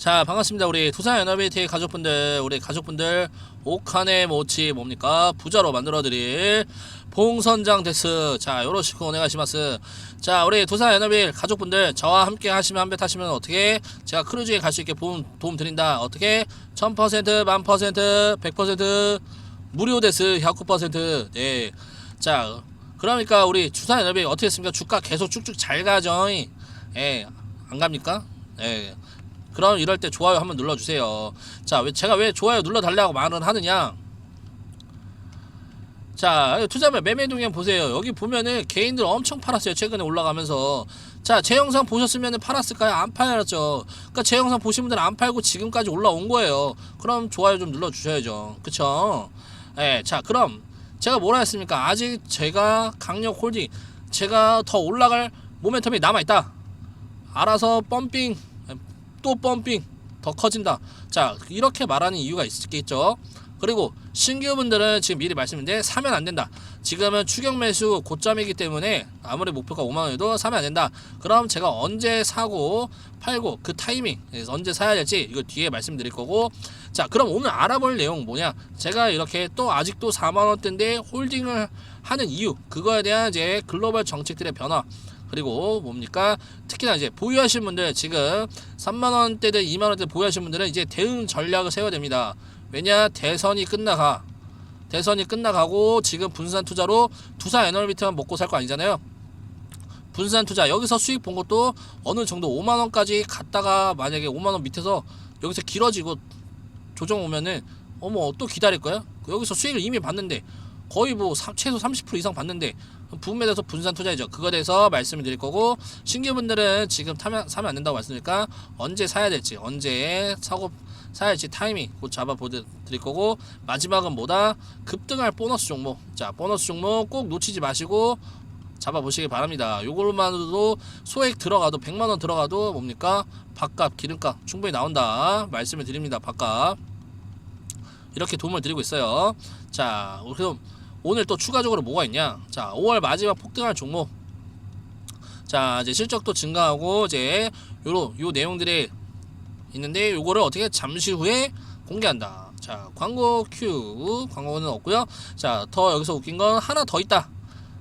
자 반갑습니다. 우리 두산 에너비티 가족분들 우리 가족분들. 오칸의 모치 뭡니까? 부자로 만들어드릴 봉선장 데스. 자 요로시코 오네가시마스. 자 우리 두산 에너빌 가족분들 저와 함께 하시면 한 배 타시면 어떻게 제가 크루즈에 갈 수 있게 도움, 도움 드린다. 어떻게? 1000% 만퍼센트 100% 무료 데스 109% 네자 그러니까 우리 두산 에너빌 어떻게 했습니까? 주가 계속 쭉쭉 잘 가죠. 예 안 갑니까? 예 그럼 이럴 때 좋아요 한번 눌러주세요. 자, 왜 제가 왜 좋아요 눌러달라고 말을 하느냐? 자, 투자면 매매 동향 보세요. 여기 보면은 개인들 엄청 팔았어요. 최근에 올라가면서. 자, 제 영상 보셨으면 팔았을까요? 안 팔았죠. 그러니까 제 영상 보신 분들은 안 팔고 지금까지 올라온 거예요. 그럼 좋아요 좀 눌러 주셔야죠. 그쵸? 예, 자, 그럼 제가 뭐라 했습니까? 아직 제가 강력 홀딩, 제가 더 올라갈 모멘텀이 남아있다. 알아서 펌핑 또 펌핑 더 커진다. 자 이렇게 말하는 이유가 있겠죠. 그리고 신규분들은 지금 미리 말씀드린데 사면 안 된다. 지금은 추격 매수 고점이기 때문에 아무리 목표가 5만 원이도 사면 안 된다. 그럼 제가 언제 사고 팔고 그 타이밍 언제 사야 될지 이거 뒤에 말씀드릴 거고 자 그럼 오늘 알아볼 내용 뭐냐 제가 이렇게 또 아직도 4만 원대인데 홀딩을 하는 이유 그거에 대한 이제 글로벌 정책들의 변화 그리고 뭡니까 특히나 이제 보유하신 분들 지금 3만 원대든 2만 원대 보유하신 분들은 이제 대응 전략을 세워야 됩니다. 왜냐 대선이 끝나가 대선이 끝나가고 지금 분산 투자로 두산 에너비트만 먹고 살 거 아니잖아요. 분산 투자 여기서 수익 본 것도 어느 정도 5만 원까지 갔다가 만약에 5만 원 밑에서 여기서 길어지고 조정 오면은 어머 또 기다릴 거야? 여기서 수익을 이미 봤는데 거의 뭐 사- 최소 30% 이상 봤는데 부분에 대해서 분산 투자이죠. 그거에 대해서 말씀을 드릴 거고 신규분들은 지금 타면 사면 안 된다고 말씀드리니까 언제 사야 될지 언제 사고 사야 할지 타이밍 곧 잡아 보드릴 거고 마지막은 뭐다 급등할 보너스 종목 자 보너스 종목 꼭 놓치지 마시고 잡아 보시기 바랍니다. 요걸로만으로도 소액 들어가도 100만 원 들어가도 뭡니까 밥값 기름값 충분히 나온다 말씀을 드립니다. 밥값 이렇게 도움을 드리고 있어요. 자 그럼 오늘 또 추가적으로 뭐가 있냐? 자, 5월 마지막 폭등할 종목. 자, 이제 실적도 증가하고 이제 요로 요 내용들이 있는데 요거를 어떻게 잠시 후에 공개한다. 자, 광고 큐. 광고는 없고요. 자, 더 여기서 웃긴 건 하나 더 있다.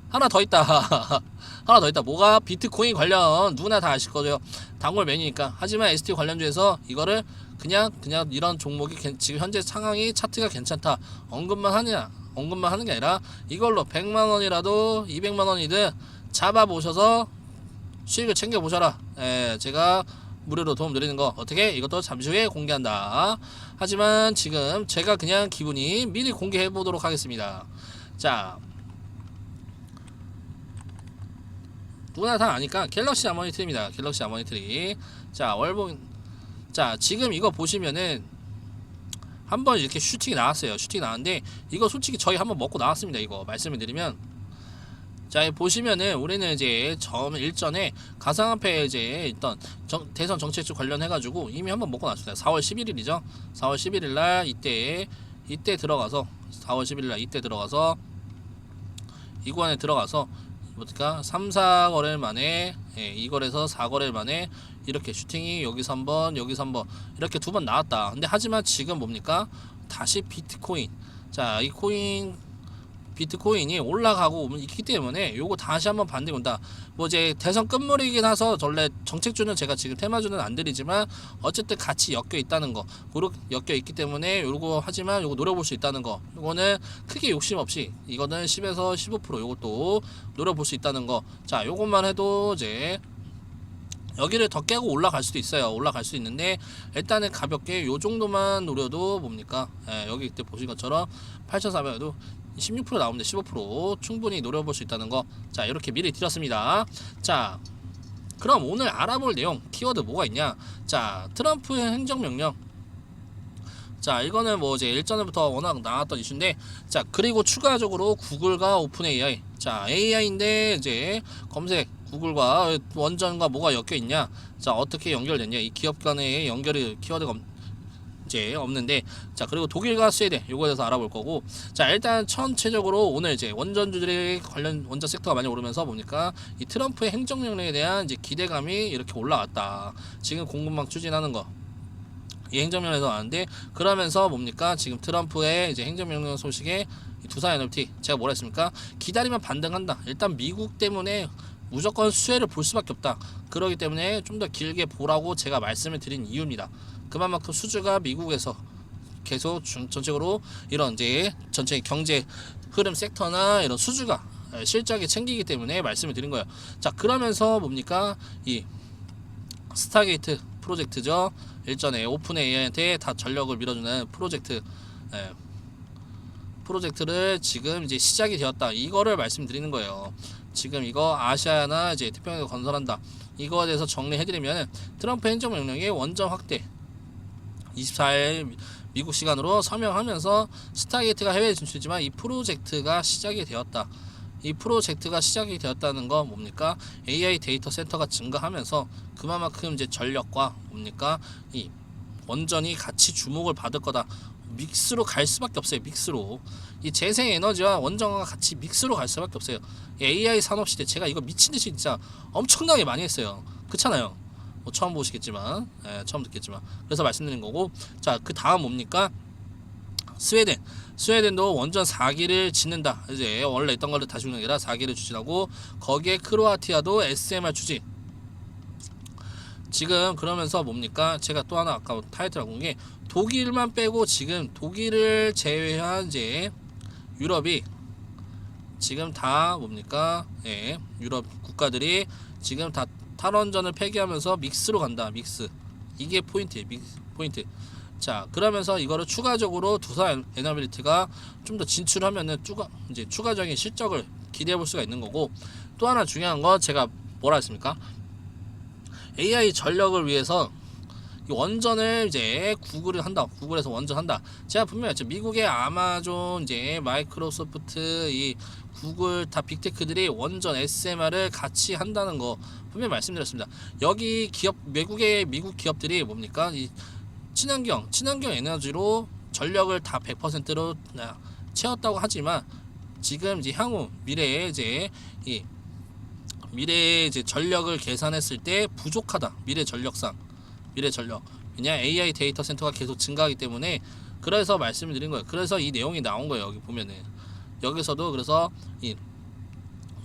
하나 더 있다. 하나 더 있다. 뭐가 비트코인 관련 누구나 다 아실 거죠. 단골 메뉴니까. 하지만 ST 관련주에서 이거를 그냥 그냥 이런 종목이 괜- 지금 현재 상황이 차트가 괜찮다. 언급만 하느냐? 언급만 하는 게 아니라 이걸로 100만 원이라도 200만 원이든 잡아 보셔서 수익을 챙겨 보셔라. 예, 제가 무료로 도움 드리는 거 어떻게 이것도 잠시 후에 공개한다. 하지만 지금 제가 그냥 기분이 미리 공개해 보도록 하겠습니다. 자, 누구나 다 아니까 갤럭시 아모니터입니다. 갤럭시 아모니터리. 자, 월봉 자, 지금 이거 보시면은 한 번 이렇게 슈팅이 나왔어요. 슈팅이 나왔는데 이거 솔직히 저희 한번 먹고 나왔습니다. 이거 말씀을 드리면 자 보시면은 우리는 이제 점 일전에 가상화폐 이제 있던 정- 대선 정책주 관련해 가지고 이미 한번 먹고 나왔습니다. 4월 11일이죠. 4월 11일 날 이때 이때 들어가서 4월 11일 날 이때 들어가서 이 구간에 들어가서 뭡니까 3, 4거래일 만에 예, 이 거래에서 4거래일 만에 이렇게 슈팅이 여기서 한번 여기서 한번 이렇게 두 번 나왔다. 근데 하지만 지금 뭡니까 다시 비트코인 자 이 코인 비트코인이 올라가고 있기 때문에 요거 다시 한번 반등이 온다. 뭐 이제 대선 끝물이긴 해서 원래 정책주는 제가 지금 테마주는 안 드리지만 어쨌든 같이 엮여 있다는 거, 그렇게 엮여 있기 때문에 요거 하지만 요거 노려볼 수 있다는 거, 요거는 크게 욕심 없이 이거는 10에서 15% 요것도 노려볼 수 있다는 거. 자, 요것만 해도 이제 여기를 더 깨고 올라갈 수도 있어요. 올라갈 수 있는데 일단은 가볍게 요 정도만 노려도 뭡니까? 예, 여기 이때 보신 것처럼 8,400에도 16% 나오는데 15% 충분히 노려볼 수 있다는 거. 자, 이렇게 미리 드렸습니다. 자, 그럼 오늘 알아볼 내용 키워드 뭐가 있냐? 자, 트럼프의 행정명령. 자, 이거는 뭐 이제 일전부터 워낙 나왔던 이슈인데, 자, 그리고 추가적으로 구글과 오픈 AI. 자, AI인데 이제 검색 구글과 원전과 뭐가 엮여 있냐? 자, 어떻게 연결됐냐? 이 기업 간의 연결이 키워드가 없- 이제 없는데, 자, 그리고 독일과 스웨덴 요거에 대해서 알아볼 거고, 자, 일단 전체적으로 오늘 이제 원전주들의 관련 원전 섹터가 많이 오르면서 뭡니까? 이 트럼프의 행정명령에 대한 이제 기대감이 이렇게 올라왔다. 지금 공급망 추진하는 거. 이 행정명령에서 나왔는데 그러면서 뭡니까 지금 트럼프의 이제 행정명령 소식에 이 두산 NLT 제가 뭐라 했습니까 기다리면 반등한다 일단 미국 때문에 무조건 수혜를 볼 수밖에 없다 그러기 때문에 좀 더 길게 보라고 제가 말씀을 드린 이유입니다 그만큼 수주가 미국에서 계속 중- 전체적으로 이런 이제 전체 경제 흐름 섹터나 이런 수주가 에, 실적에 챙기기 때문에 말씀을 드린 거예요. 자 그러면서 뭡니까 이 스타게이트 프로젝트죠. 일전에 오픈 AI한테 다 전력을 밀어주는 프로젝트 에, 프로젝트를 지금 이제 시작이 되었다. 이거를 말씀드리는 거예요. 지금 이거 아시아나 이제 태평양을 건설한다. 이거에 대해서 정리해드리면 트럼프 행정명령의 원전 확대 24일 미국 시간으로 서명하면서 스타게이트가 해외 진출이지만 이 프로젝트가 시작이 되었다. 이 프로젝트가 시작이 되었다는 건 뭡니까? AI 데이터 센터가 증가하면서 그만큼 이제 전력과 뭡니까? 이 원전이 같이 주목을 받을 거다. 믹스로 갈 수밖에 없어요. 믹스로 이 재생 에너지와 원전과 같이 믹스로 갈 수밖에 없어요. 이 AI 산업 시대 제가 이거 미친 듯이 진짜 엄청나게 많이 했어요. 그렇잖아요. 뭐 처음 보시겠지만, 예, 처음 듣겠지만 그래서 말씀드린 거고 자 그 다음 뭡니까? 스웨덴 스웨덴도 원전 4기를 짓는다. 이제 원래 있던 거를 다시 주는 게 아니라 4기를 추진하고 거기에 크로아티아도 SMR 추진. 지금 그러면서 뭡니까? 제가 또 하나 아까 타이틀 하고 온 게 독일만 빼고 지금 독일을 제외한 이제 유럽이 지금 다 뭡니까? 예, 유럽 국가들이 지금 다 탈원전을 폐기하면서 믹스로 간다. 믹스. 이게 포인트. 믹스 포인트. 자, 그러면서 이거를 추가적으로 두산 에너빌리티가 좀 더 진출하면은 추가 이제 추가적인 실적을 기대해 볼 수가 있는 거고 또 하나 중요한 건 제가 뭐라 했습니까? AI 전력을 위해서 이 원전을 이제 구글을 한다. 구글에서 원전 한다. 제가 분명히. 미국의 아마존, 이제 마이크로소프트, 이 구글 다 빅테크들이 원전 SMR을 같이 한다는 거 분명히 말씀드렸습니다. 여기 기업 외국의 미국 기업들이 뭡니까? 이 친환경, 친환경 에너지로 전력을 다 100%로 채웠다고 하지만 지금 이제 향후 미래에 이제 이 미래의 이제 전력을 계산했을 때 부족하다. 미래 전력상 미래 전력. 왜냐 AI 데이터 센터가 계속 증가하기 때문에 그래서 말씀을 드린 거예요. 그래서 이 내용이 나온 거예요. 여기 보면은 여기서도 그래서 이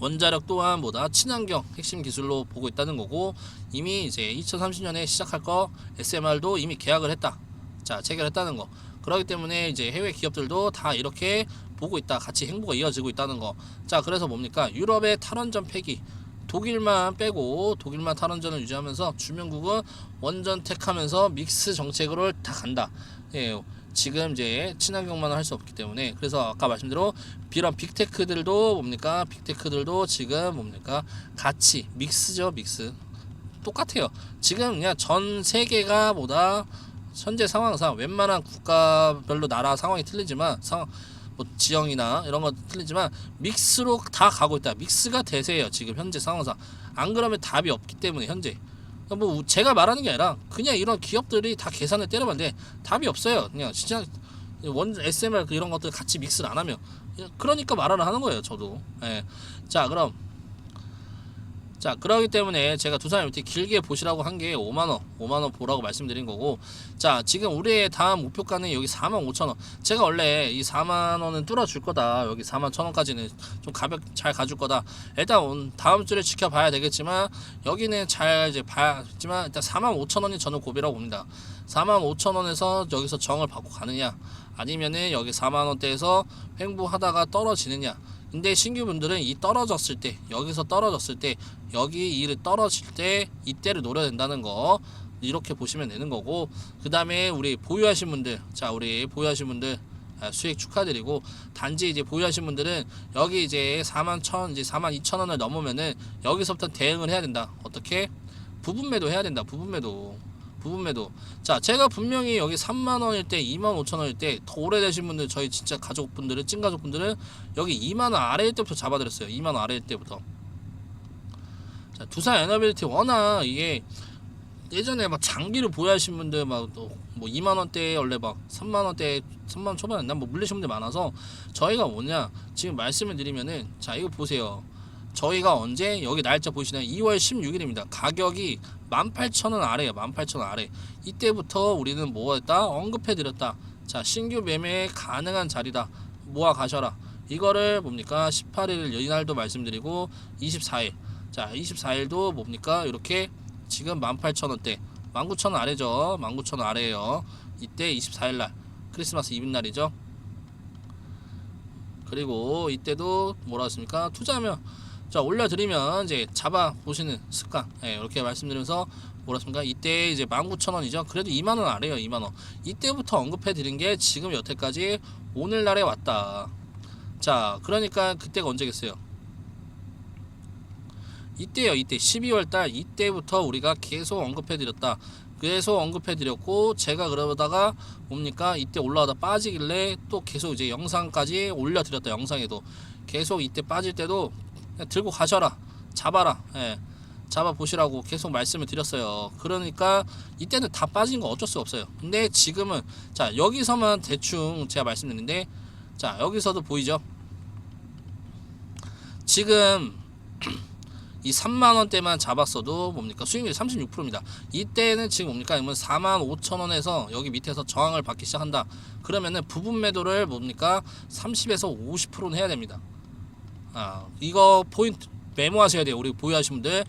원자력 또한 보다 친환경 핵심 기술로 보고 있다는 거고 이미 이제 2030년에 시작할 거 SMR도 이미 계약을 했다. 자 체결했다는 거. 그렇기 때문에 이제 해외 기업들도 다 이렇게 보고 있다. 같이 행보가 이어지고 있다는 거. 자 그래서 뭡니까 유럽의 탈원전 폐기 독일만 빼고 독일만 탈원전을 유지하면서 주변국은 원전 택하면서 믹스 정책으로 다 간다. 예, 지금 이제 친환경만 할수 없기 때문에 그래서 아까 말씀대로 이런 빅테크들도 뭡니까 빅테크들도 지금 뭡니까 같이 믹스죠 믹스 똑같아요. 지금 그냥 전 세계가 보다 현재 상황상 웬만한 국가별로 나라 상황이 틀리지만 상황 뭐 지형이나 이런 거 틀리지만 믹스로 다 가고 있다. 믹스가 대세예요. 지금 현재 상황상. 안 그러면 답이 없기 때문에 현재. 뭐 우- 제가 말하는 게 아니라 그냥 이런 기업들이 다 계산을 때려봤는데 답이 없어요. 그냥 진짜 원 SMR 그 이런 것들 같이 믹스를 안 하면 그러니까 말을 하는 거예요. 저도. 예. 자 그럼 자 그러기 때문에 제가 두산 MT 길게 보시라고 한 게 5만원 5만원 보라고 말씀드린 거고 자 지금 우리의 다음 목표가는 여기 4만 5천원. 제가 원래 이 4만원은 뚫어줄 거다. 여기 4만 천원까지는 좀 가볍 잘 가줄 거다. 일단 온 다음 주를 지켜봐야 되겠지만 여기는 잘 이제 봐야지만 일단 4만 5천원이 저는 고비라고 봅니다. 4만 5천원에서 여기서 정을 받고 가느냐 아니면은 여기 4만 원대에서 횡보하다가 떨어지느냐 근데 신규분들은 이 떨어졌을 때 여기서 떨어졌을 때 여기 이를 떨어질 때 이때를 노려야 된다는 거 이렇게 보시면 되는 거고 그 다음에 우리 보유하신 분들 자 우리 보유하신 분들 아, 수익 축하드리고 단지 이제 보유하신 분들은 여기 이제 4만 천 이제 4만 2천 원을 넘으면은 여기서부터 대응을 해야 된다. 어떻게? 부분 매도 해야 된다 부분 매도 부분 매도. 자 제가 분명히 여기 3만 원일 때 2만 5천 원일 때 더 오래되신 분들 저희 진짜 가족분들은 찐가족분들은 여기 2만 원 아래일 때부터 잡아드렸어요. 2만 원 아래일 때부터. 자, 두산 에너빌리티 워낙 이게 예전에 막 장기를 보유하신 분들 막뭐 2만 원대 원래 막 3만 원대 3만 원 초반에 난뭐 물리신 분들 많아서 저희가 뭐냐? 지금 말씀을 드리면은 자 이거 보세요 저희가 언제 여기 날짜 보시나요? 2월 16일입니다. 가격이 18,000원 아래예요. 18,000원 아래. 이때부터 우리는 뭐했다? 언급해 드렸다. 자, 신규 매매 가능한 자리다. 모아 가셔라. 이거를 뭡니까? 18일 이날도 말씀드리고 24일. 자, 24일도 뭡니까? 이렇게 지금 18,000원대. 19,000원 아래죠. 19,000원 아래예요. 이때 24일 날 크리스마스 이브 날이죠. 그리고 이때도 뭐라 했습니까? 투자하면 자 올려드리면 이제 잡아 보시는 습관 예, 이렇게 말씀드리면서 뭐라 했습니까? 이때 이제 19,000원이죠. 그래도 2만 원 아래요. 2만 원. 이때부터 언급해 드린 게 지금 여태까지 오늘날에 왔다. 자, 그러니까 그때가 언제겠어요? 이때요. 이때 12월 달 이때부터 우리가 계속 언급해 드렸다. 계속 언급해 드렸고 제가 그러다가 뭡니까? 이때 올라가다 빠지길래 또 계속 이제 영상까지 올려 드렸다. 영상에도 계속 이때 빠질 때도 들고 가셔라. 잡아라. 예. 잡아 보시라고 계속 말씀을 드렸어요. 그러니까 이때는 다 빠진 거 어쩔 수 없어요. 근데 지금은 자, 여기서만 대충 제가 말씀드렸는데 자, 여기서도 보이죠? 지금 이 3만 원대만 잡았어도 뭡니까 수익률이 36%입니다. 이때는 지금 뭡니까 그러면 4만 5천 원에서 여기 밑에서 저항을 받기 시작한다. 그러면은 부분 매도를 뭡니까 30에서 50%는 해야 됩니다. 아 이거 포인트 메모하셔야 돼요. 우리 보유하신 분들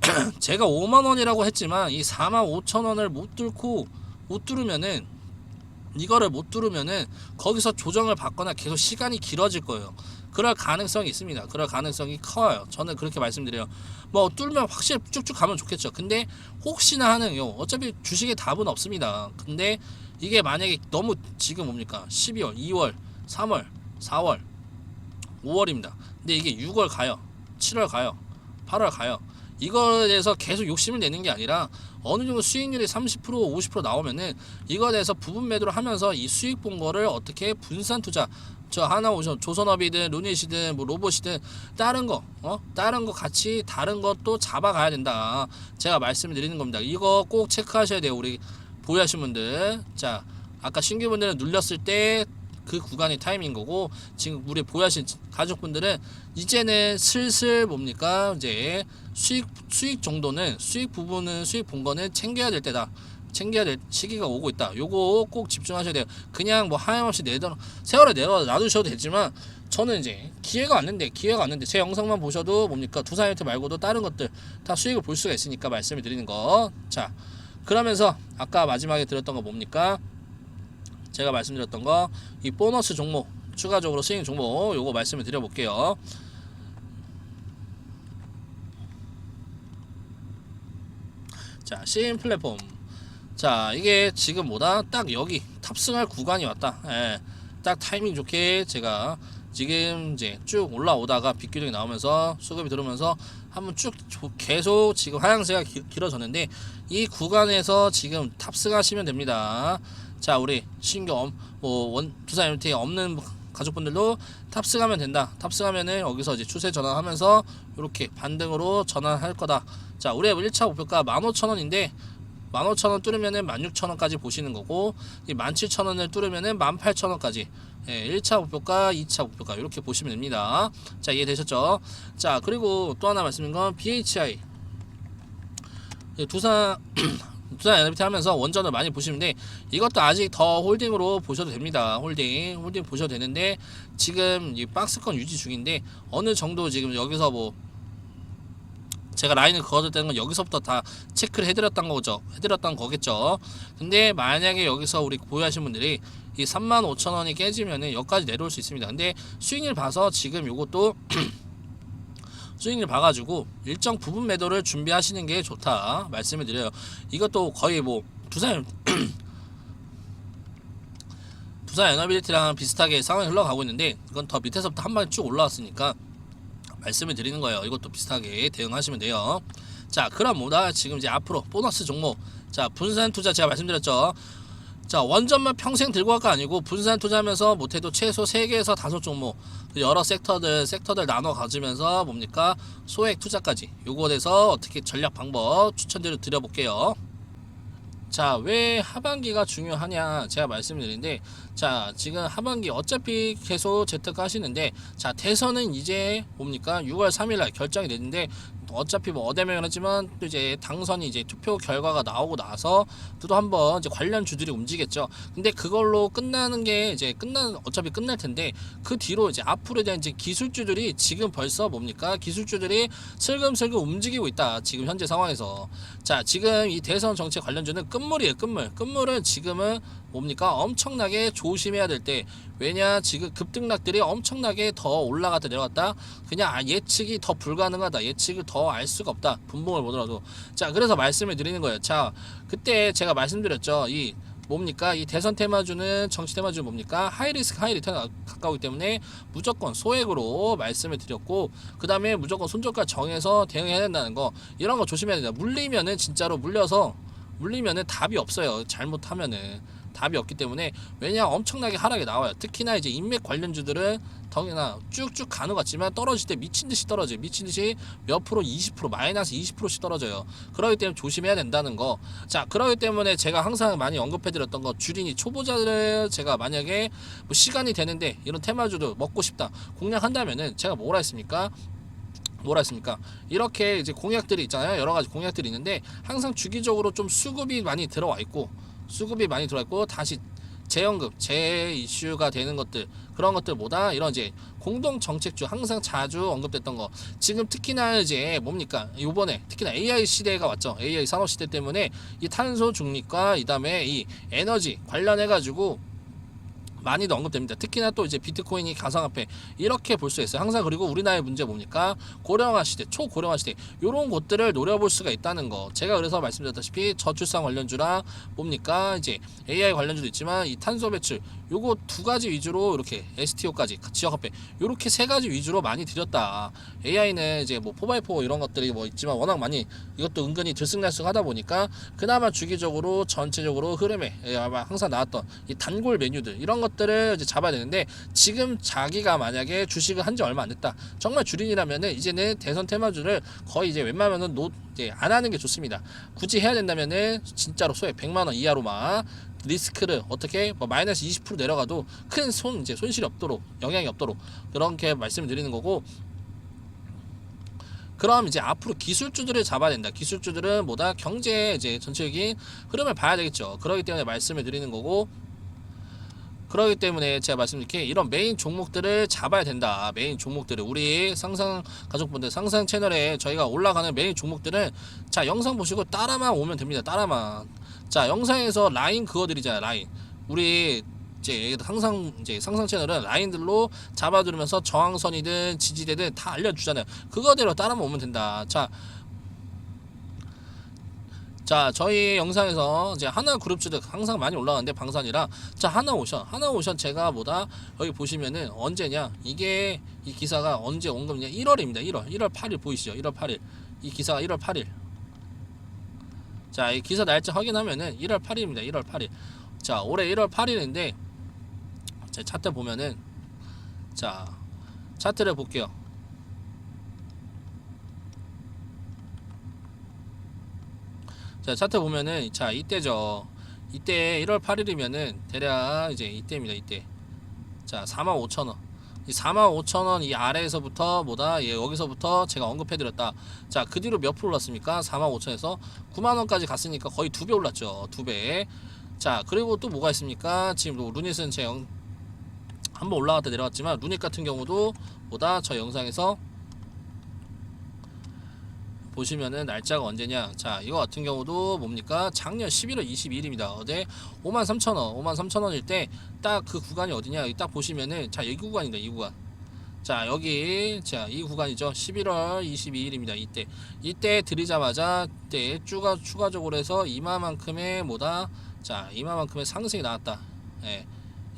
제가 5만 원이라고 했지만 이 4만 5천 원을 못 뚫고 못 뚫으면은 이거를 못 뚫으면은 거기서 조정을 받거나 계속 시간이 길어질 거예요. 그럴 가능성이 있습니다. 그럴 가능성이 커요. 저는 그렇게 말씀드려요. 뭐 뚫면 확실히 쭉쭉 가면 좋겠죠. 근데 혹시나 하는 요. 어차피 주식에 답은 없습니다. 근데 이게 만약에 너무 지금 뭡니까? 12월, 2월, 3월, 4월, 5월입니다. 근데 이게 6월 가요. 7월 가요. 8월 가요. 이거에 대해서 계속 욕심을 내는 게 아니라 어느 정도 수익률이 30% 50% 나오면은 이거에 대해서 부분 매도를 하면서 이 수익 본 거를 어떻게 분산 투자 저 하나 오션 조선업이든 루닛이든 뭐 로봇이든 다른 거 어? 다른 거 같이 다른 것도 잡아가야 된다. 제가 말씀을 드리는 겁니다. 이거 꼭 체크하셔야 돼요. 우리 보유하신 분들. 자, 아까 신규 분들은 눌렸을 때 그 구간이 타이밍인 거고 지금 우리 보유하신 가족분들은 이제는 슬슬 뭡니까 이제 수익 수익 정도는 수익 부분은 수익 본 거는 챙겨야 될 때다. 챙겨야 될 시기가 오고 있다. 요거 꼭 집중하셔야 돼요. 그냥 뭐 하염없이 내던 세월에 내려 놔두셔도 되지만 저는 이제 기회가 왔는데 기회가 왔는데 제 영상만 보셔도 뭡니까 두사이트 말고도 다른 것들 다 수익을 볼 수가 있으니까 말씀을 드리는 거. 자 그러면서 아까 마지막에 들었던 거 뭡니까? 제가 말씀드렸던 거 이 보너스 종목 추가적으로 수익 종목 요거 말씀을 드려볼게요. 자, 시인 플랫폼. 자, 이게 지금 뭐다? 딱 여기 탑승할 구간이 왔다. 예. 딱 타이밍 좋게 제가 지금 이제 쭉 올라오다가 빗규정이 나오면서 수급이 들어오면서 한번 쭉 조- 계속 지금 하향세가 기- 길어졌는데 이 구간에서 지금 탑승하시면 됩니다. 자, 우리 신규 엄, 뭐원 투자 유니티 없는 가족분들도 탑승하면 된다. 탑승하면은 여기서 이제 추세 전환하면서 이렇게 반등으로 전환할 거다. 자, 우리 1차 목표가 15,000원인데 15,000원 뚫으면은 16,000원까지 보시는 거고 이 17,000원을 뚫으면은 18,000원까지 예, 1차 목표가 2차 목표가 이렇게 보시면 됩니다. 자, 이해되셨죠? 자, 그리고 또 하나 말씀드린 건 BHI 예, 두산 두산 에너비티 하면서 원전을 많이 보시는데 이것도 아직 더 홀딩으로 보셔도 됩니다. 홀딩 홀딩 보셔도 되는데 지금 이 박스권 유지 중인데 어느 정도 지금 여기서 뭐 제가 라인을 그어줄 때는 건 여기서부터 다 체크를 해드렸던 거죠. 해드렸던 거겠죠. 근데 만약에 여기서 우리 보유하신 분들이 이 35,000원이 깨지면은 여기까지 내려올 수 있습니다. 근데 수익률 봐서 지금 요것도 수익률 봐가지고 일정 부분 매도를 준비하시는 게 좋다 말씀을 드려요. 이것도 거의 뭐 두산 두산 에너빌리티랑 비슷하게 상황이 흘러가고 있는데 이건 더 밑에서부터 한 방에 쭉 올라왔으니까 말씀을 드리는 거예요. 이것도 비슷하게 대응하시면 돼요. 자, 그럼 뭐다 지금 이제 앞으로 보너스 종목. 자, 분산 투자 제가 말씀드렸죠. 자, 원전만 평생 들고 갈 거 아니고 분산 투자하면서 못해도 최소 3개에서 5 종목 여러 섹터들 섹터들 나눠 가지면서 뭡니까? 소액 투자까지. 요거에 대해서 어떻게 전략 방법 추천드려 드려 볼게요. 자, 왜 하반기가 중요하냐 제가 말씀드리는데 자, 지금 하반기 어차피 계속 재테크 하시는데 자, 대선은 이제 뭡니까? 6월 3일 날 결정이 됐는데 어차피 뭐 어대명은 하지만 또 이제 당선이 이제 투표 결과가 나오고 나서 또 한번 이제 관련 주들이 움직였죠. 근데 그걸로 끝나는 게 이제 끝난 어차피 끝날 텐데 그 뒤로 이제 앞으로에 대한 이제 기술주들이 지금 벌써 뭡니까? 기술주들이 슬금슬금 움직이고 있다. 지금 현재 상황에서. 자, 지금 이 대선 정책 관련주는 끝물이에요. 끝물. 끝물은 지금은 뭡니까? 엄청나게 조심해야 될 때. 왜냐? 지금 급등락들이 엄청나게 더 올라갔다 내려갔다. 그냥 아, 예측이 더 불가능하다. 예측을 더 알 수가 없다. 분봉을 보더라도. 자, 그래서 말씀을 드리는 거예요. 자, 그때 제가 말씀드렸죠. 이 뭡니까? 이 대선 테마주는 정치 테마주 뭡니까? 하이리스크 하이리턴 가까우기 때문에 무조건 소액으로 말씀을 드렸고 그 다음에 무조건 손절가 정해서 대응해야 된다는 거 이런 거 조심해야 된다. 물리면은 진짜로 물려서 물리면은 답이 없어요. 잘못하면은 답이 없기 때문에 왜냐 엄청나게 하락이 나와요. 특히나 이제 인맥 관련주들은 덩이나 쭉쭉 것 같지만 떨어질 때 미친 듯이 떨어져요. 미친 듯이 몇 프로, 20% 마이너스 20%씩 떨어져요. 그러기 때문에 조심해야 된다는 거. 자, 그러기 때문에 제가 항상 많이 언급해 드렸던 거 주린이 초보자들 제가 만약에 뭐 시간이 되는데 이런 테마주도 먹고 싶다 공략한다면은 제가 뭐라 했습니까? 뭐라 했습니까? 이렇게 이제 공약들이 있잖아요. 여러 가지 공약들이 있는데 항상 주기적으로 좀 수급이 많이 들어와 있고 수급이 많이 들어와 있고 다시 재연금, 재 이슈가 되는 것들 그런 것들보다 이런 이제 공동 정책주 항상 자주 언급됐던 거. 지금 특히나 이제 뭡니까? 요번에 특히나 AI 시대가 왔죠. AI 산업 시대 때문에 이 탄소 중립과 이 다음에 이 에너지 관련해 가지고 많이도 언급됩니다. 특히나 또 이제 비트코인이 가상화폐 이렇게 볼 수 있어요. 항상 그리고 우리나라의 문제 뭡니까? 고령화 시대, 초고령화 시대 이런 곳들을 노려볼 수가 있다는 거. 제가 그래서 말씀드렸다시피 저출산 관련주랑 뭡니까? 이제 AI 관련주도 있지만 이 탄소 배출 요거 두 가지 위주로 이렇게 STO까지 지역 화폐 요렇게 세 가지 위주로 많이 드렸다. AI는 이제 뭐 포바이포 이런 것들이 뭐 있지만 워낙 많이 이것도 은근히 들쑥날쑥하다 보니까 그나마 주기적으로 전체적으로 흐름에 예, 아마 항상 나왔던 이 단골 메뉴들 이런 것들을 이제 잡아야 되는데 지금 자기가 만약에 주식을 한 지 얼마 안 됐다 정말 주린이라면은 이제는 대선 테마주를 거의 이제 웬만하면은 노, 이제 안 하는 게 좋습니다 굳이 해야 된다면은 진짜로 소액 100만 원 이하로만 리스크를 어떻게 뭐 마이너스 20% 내려가도 큰 손 이제 손실이 없도록 영향이 없도록 그렇게 말씀을 드리는 거고 그럼 이제 앞으로 기술주들을 잡아야 된다. 기술주들은 뭐다 경제 이제 전체적인 흐름을 봐야 되겠죠. 그렇기 때문에 말씀을 드리는 거고 그렇기 때문에 제가 말씀드릴게 이런 메인 종목들을 잡아야 된다. 메인 종목들을 우리 상상 가족분들 상상 채널에 저희가 올라가는 메인 종목들은 자 영상 보시고 따라만 오면 됩니다. 따라만 자 영상에서 라인 그거들이잖아요. 라인 우리 이제 상상 이제 상상 채널은 라인들로 잡아두면서 저항선이든 지지대든 다 알려주잖아요. 그거대로 따라만 오면 된다. 자. 자, 저희 영상에서 이제 하나 그룹 주들 항상 많이 올라가는데 방산이라 자, 하나 오션. 하나 오션 제가 보다 여기 보시면은 언제냐? 이게 이 기사가 언제 온 겁니까? 1월입니다. 1월. 1월 8일 보이시죠? 1월 8일. 이 기사가 1월 8일. 자, 이 기사 날짜 확인하면은 1월 8일입니다. 1월 8일. 자, 올해 1월 8일인데 자, 차트 보면은 자, 차트를 볼게요. 자, 차트 보면은 자, 이때죠. 이때 1월 8일이면은 대략 이제 이때입니다. 이때. 자, 45,000원. 이 45,000원 이 아래에서부터 뭐다? 예, 여기서부터 제가 언급해 드렸다. 자, 그 뒤로 몇 프로 올랐습니까? 45,000에서 9만 원까지 갔으니까 거의 두 배 올랐죠. 두 배. 자, 그리고 또 뭐가 있습니까? 지금 뭐 루닛은 제 영, 한번 올라갔다 내려갔지만 루닛 같은 경우도 뭐다? 저 영상에서 보시면은 날짜가 언제냐? 자 이거 같은 경우도 뭡니까? 작년 11월 22일입니다. 어제 53,000원 53,000원일 때 딱 그 구간이 어디냐? 딱 보시면은 자 여기 구간입니다 이 구간. 자 여기 자 이 구간이죠. 11월 22일입니다 이때. 이때 들이자마자 이때 추가 추가적으로 해서 이마만큼의 뭐다? 자 이마만큼의 상승이 나왔다. 예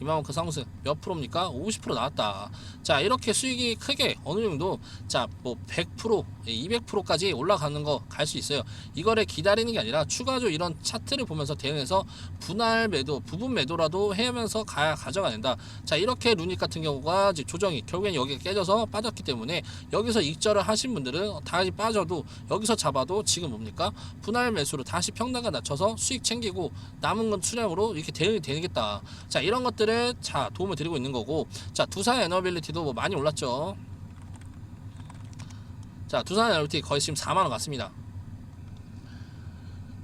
이만큼 상승 몇 프로입니까? 50% 나왔다. 자 이렇게 수익이 크게 어느 정도 자 뭐 100% 200%까지 올라가는 거 갈 수 있어요. 이거를 기다리는 게 아니라 추가적으로 이런 차트를 보면서 대응해서 분할 매도 부분 매도라도 해면서 가 가져가야 된다. 자 이렇게 루닉 같은 경우가 이제 조정이 결국엔 여기가 깨져서 빠졌기 때문에 여기서 익절을 하신 분들은 다시 빠져도 여기서 잡아도 지금 뭡니까 분할 매수로 다시 평단가 낮춰서 수익 챙기고 남은 건 수량으로 이렇게 대응이 되겠다. 자 이런 것들 을자 도움을 드리고 있는 거고 자 두산 에너빌리티도 뭐 많이 올랐죠. 자 두산 에너빌리티 거의 지금 4만 원 갔습니다.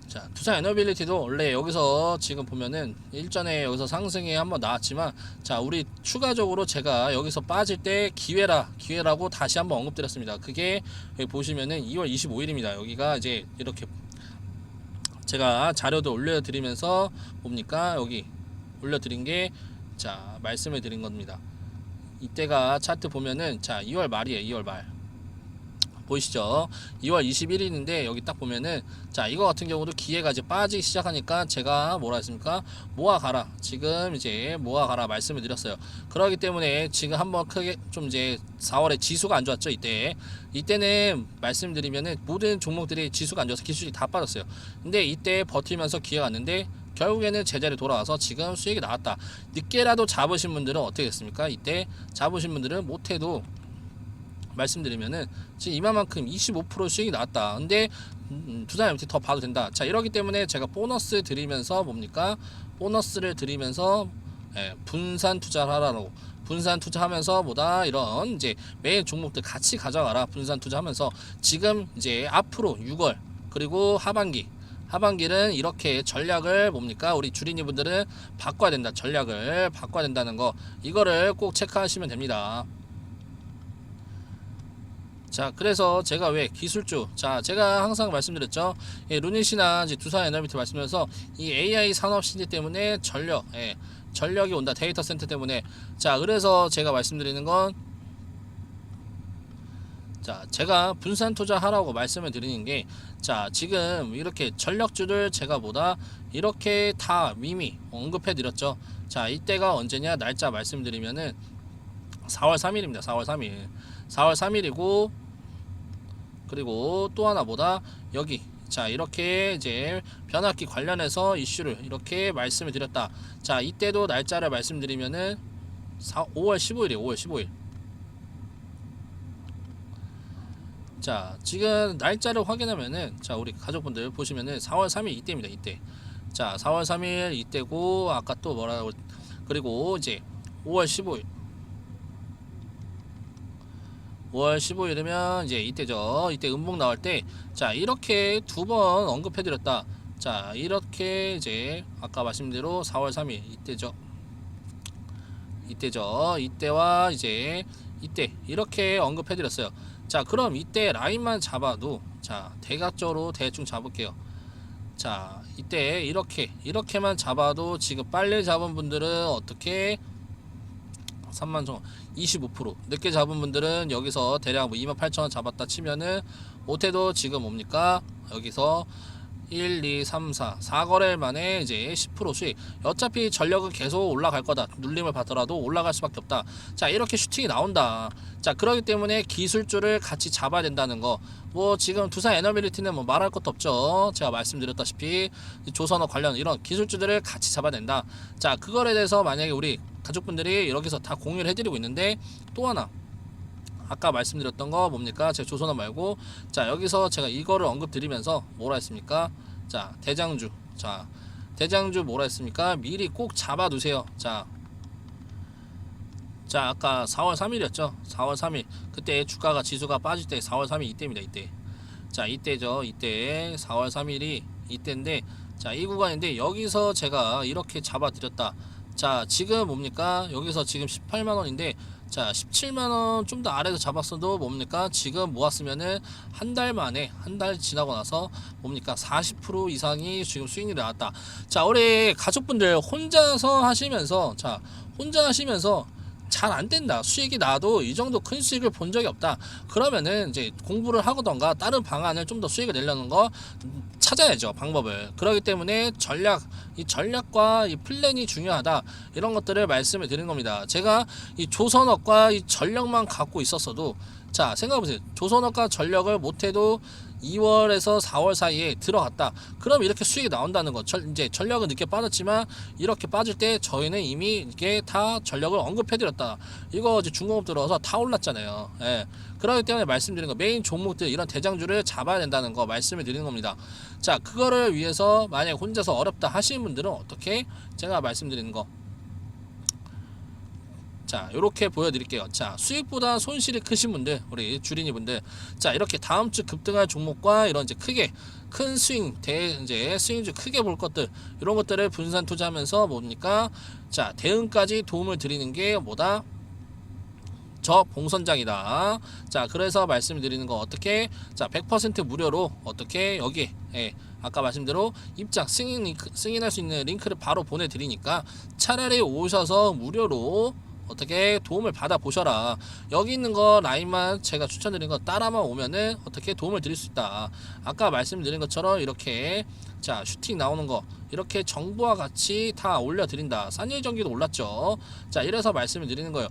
자 두산 에너빌리티도 원래 여기서 지금 보면은 일전에 여기서 상승이 한번 나왔지만 자 우리 추가적으로 제가 여기서 빠질 때 기회라 기회라고 다시 한번 언급드렸습니다. 그게 여기 보시면은 2월 25일입니다. 여기가 이제 이렇게 제가 자료도 올려드리면서 뭡니까 여기 올려드린 게 자 말씀을 드린 겁니다. 이때가 차트 보면은 자 2월 말이에요. 2월 말 보이시죠? 2월 21일인데 여기 딱 보면은 자 이거 같은 경우도 기회가 이제 빠지기 시작하니까 제가 뭐라 했습니까? 모아가라 지금 이제 모아가라 말씀을 드렸어요. 그러기 때문에 지금 한번 크게 좀 이제 4월에 지수가 안 좋았죠 이때 이때는 말씀드리면은 모든 종목들이 지수가 안 좋아서 기술이 다 빠졌어요. 근데 이때 버티면서 기회가 왔는데 결국에는 제자리 돌아와서 지금 수익이 나왔다. 늦게라도 잡으신 분들은 어떻게 됐습니까? 이때 잡으신 분들은 못해도 말씀드리면은 지금 이만큼 25% 수익이 나왔다. 근데 음, 두산 MT 더 봐도 된다. 자 이러기 때문에 제가 보너스 드리면서 뭡니까? 보너스를 드리면서 예, 분산 투자를 하라고. 분산 투자하면서 뭐다 이런 이제 매일 종목들 같이 가져가라. 분산 투자하면서 지금 이제 앞으로 6월 그리고 하반기 하반기는 이렇게 전략을 뭡니까? 우리 주린이 분들은 바꿔야 된다. 전략을 바꿔야 된다는 거. 이거를 꼭 체크하시면 됩니다. 자 그래서 제가 왜 기술주? 자 제가 항상 말씀드렸죠. 예, 루닛이나 두산 에너비티 말씀드려서 이 AI 산업 시대 때문에 전력 예, 전력이 온다. 데이터 센터 때문에. 자 그래서 제가 말씀드리는 건 자, 제가 분산 투자하라고 말씀을 드리는 게, 자, 지금 이렇게 전력주를 제가 보다 이렇게 다 미미 언급해 드렸죠. 자, 이때가 언제냐, 날짜 말씀드리면은 4월 3일입니다. 4월 3일. 4월 3일이고, 그리고 또 하나보다 여기, 자, 이렇게 이제 변압기 관련해서 이슈를 이렇게 말씀을 드렸다. 자, 이때도 날짜를 말씀드리면은 4, 5월 15일이에요. 5월 15일. 자 지금 날짜를 확인하면은 자 우리 가족분들 보시면은 4월 3일 이때입니다 이때. 자 4월 3일 이때고 아까 또 뭐라고 그리고 이제 5월 15일. 5월 15일이면 이제 이때죠. 이때 음봉 나올 때 자 이렇게 두 번 언급해 드렸다. 자 이렇게 이제 아까 말씀대로 4월 3일 이때죠. 이때죠. 이때와 이제 이때 이렇게 언급해 드렸어요 자 그럼 이때 라인만 잡아도 자 대각적으로 대충 잡을게요. 자 이때 이렇게 이렇게만 잡아도 지금 빨리 잡은 분들은 어떻게? 3만 정25% 늦게 잡은 분들은 여기서 대략 뭐 28,000원 잡았다 치면은 못해도 지금 뭡니까? 여기서 1, 2, 3, 4, 4거래일 만에 이제 10% 수익. 어차피 전력은 계속 올라갈 거다. 눌림을 받더라도 올라갈 수밖에 없다. 자, 이렇게 슈팅이 나온다. 자, 그러기 때문에 기술주를 같이 잡아야 된다는 거. 뭐 지금 두산 에너빌리티는 뭐 말할 것도 없죠. 제가 말씀드렸다시피 조선업 관련 이런 기술주들을 같이 잡아야 된다. 자, 그거에 대해서 만약에 우리 가족분들이 여기서 다 공유를 해드리고 있는데 또 하나 아까 말씀드렸던 거 뭡니까? 제 조선업 말고 자 여기서 제가 이거를 언급드리면서 뭐라 했습니까? 자 대장주 자 대장주 뭐라 했습니까? 미리 꼭 잡아두세요. 자. 자 아까 4월 3일이었죠 4월 3일 그때 주가가 지수가 빠질 때 4월 3일 이때입니다 이때 자 이때죠 이때 4월 3일이 이때인데 자 이 구간인데 여기서 제가 이렇게 잡아 드렸다 자 지금 뭡니까 여기서 지금 18만 원인데 자 17만원 좀 더 아래에서 잡았어도 뭡니까? 지금 모았으면은 한 달 만에 한 달 지나고 나서 뭡니까? 40% 이상이 지금 수익률이 나왔다. 자 우리 가족분들 혼자서 하시면서 자 혼자 하시면서 잘 안 된다. 수익이 나도 이 정도 큰 수익을 본 적이 없다. 그러면은 이제 공부를 하거던가 다른 방안을 좀 더 수익을 내려는 거 찾아야죠 방법을 그렇기 때문에 전략 이 전략과 이 플랜이 중요하다 이런 것들을 말씀을 드리는 겁니다 제가 이 조선업과 이 전력만 갖고 있었어도 자 생각해보세요 조선업과 전력을 못해도 2월에서 4월 사이에 들어갔다 그럼 이렇게 수익이 나온다는 거 절, 이제 전력은 늦게 빠졌지만 이렇게 빠질 때 저희는 이미 이게 다 전력을 언급해드렸다 이거 이제 중공업 들어서 다 올랐잖아요 예. 그렇기 때문에 말씀드린 거 메인 종목들 이런 대장주를 잡아야 된다는 거 말씀을 드리는 겁니다. 자 그거를 위해서 만약 혼자서 어렵다 하시는 분들은 어떻게 제가 말씀드리는 거. 자 이렇게 보여드릴게요. 자 수익보다 손실이 크신 분들 우리 주린이 분들 자 이렇게 다음 주 급등할 종목과 이런 이제 크게 큰 스윙 대 이제 스윙주 크게 볼 것들 이런 것들을 분산 투자하면서 뭡니까 자 대응까지 도움을 드리는 게 뭐다 저 봉선장이다. 자, 그래서 말씀드리는 거 어떻게? 자, 100% 무료로 어떻게 여기 예, 아까 말씀대로 입장 승인 링크, 승인할 수 있는 링크를 바로 보내 드리니까 차라리 오셔서 무료로 어떻게 도움을 받아 보셔라. 여기 있는 거 라인만 제가 추천드린 거 따라만 오면은 어떻게 도움을 드릴 수 있다. 아까 말씀드린 것처럼 이렇게 자 슈팅 나오는 거 이렇게 정보와 같이 다 올려드린다. 산일 전기도 올랐죠. 자 이래서 말씀을 드리는 거예요.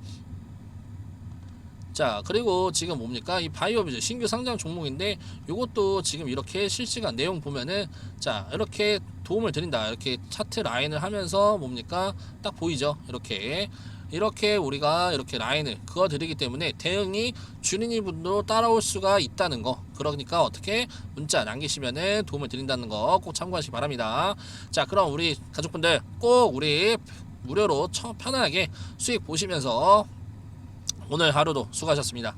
자 그리고 지금 뭡니까 이 바이오비즈 신규 상장 종목인데 이것도 지금 이렇게 실시간 내용 보면은 자 이렇게 도움을 드린다 이렇게 차트 라인을 하면서 뭡니까 딱 보이죠 이렇게 이렇게 우리가 이렇게 라인을 그어 드리기 때문에 대응이 주린이 분도 따라올 수가 있다는 거 그러니까 어떻게 문자 남기시면은 도움을 드린다는 거 꼭 참고하시기 바랍니다 자 그럼 우리 가족분들 꼭 우리 무료로 처- 편안하게 수익 보시면서 오늘 하루도 수고하셨습니다.